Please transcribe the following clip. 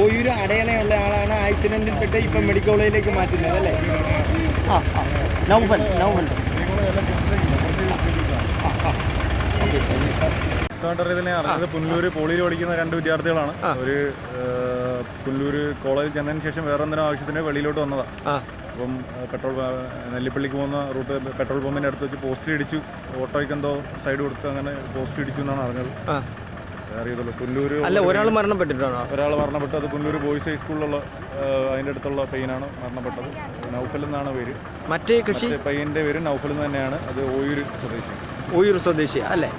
ഓയൂര് അടയണയുള്ള ആളാണ് ആക്സിഡന്റിൽപ്പെട്ട് ഇപ്പം മെഡിക്കൽ കോളേജിലേക്ക് മാറ്റുന്നത് അല്ലേ? ആ ആ. നൗഫൽ നൗഫൽ. ഇതിനെ പോളിയിൽ പഠിക്കുന്ന രണ്ട് വിദ്യാർത്ഥികളാണ്. അവർ ഒരു ഏഹ്, പുല്ലൂര് കോളേജിൽ ചെന്നതിന് ശേഷം വേറെ എന്തെങ്കിലും ആവശ്യത്തിന് വെളിയിലോട്ട് വന്നതാ. അപ്പം പെട്രോൾ നെല്ലിപ്പള്ളിക്ക് പോകുന്ന റൂട്ട് പെട്രോൾ പമ്പിന്റെ അടുത്ത് വെച്ച് പോസ്റ്റ് ഇടിച്ചു ഓട്ടോയ്ക്ക് എന്തോ സൈഡ് കൊടുത്ത് അങ്ങനെ പോസ്റ്റ് ഇടിച്ചു എന്നാണ് അറിഞ്ഞത്. അറിയത്തുള്ളൂ പുല്ലൂര് അല്ല ഒരാൾ മരണപ്പെട്ടിട്ടാണോ ഒരാൾ മരണപ്പെട്ടു അത് പുല്ലൂര് ബോയ്സ് ഹൈസ്കൂളിലുള്ള അതിന്റെ അടുത്തുള്ള പയ്യനാണ് മരണപ്പെട്ടത്. നൗഫൽ എന്നാണ് പേര്. മറ്റേ കൃഷി? മറ്റേ പയ്യന്റെ പേര് നൗഫൽ തന്നെയാണ്. അത് ഓയൂർ സ്വദേശി. ഓയൂർ സ്വദേശി അല്ലേ?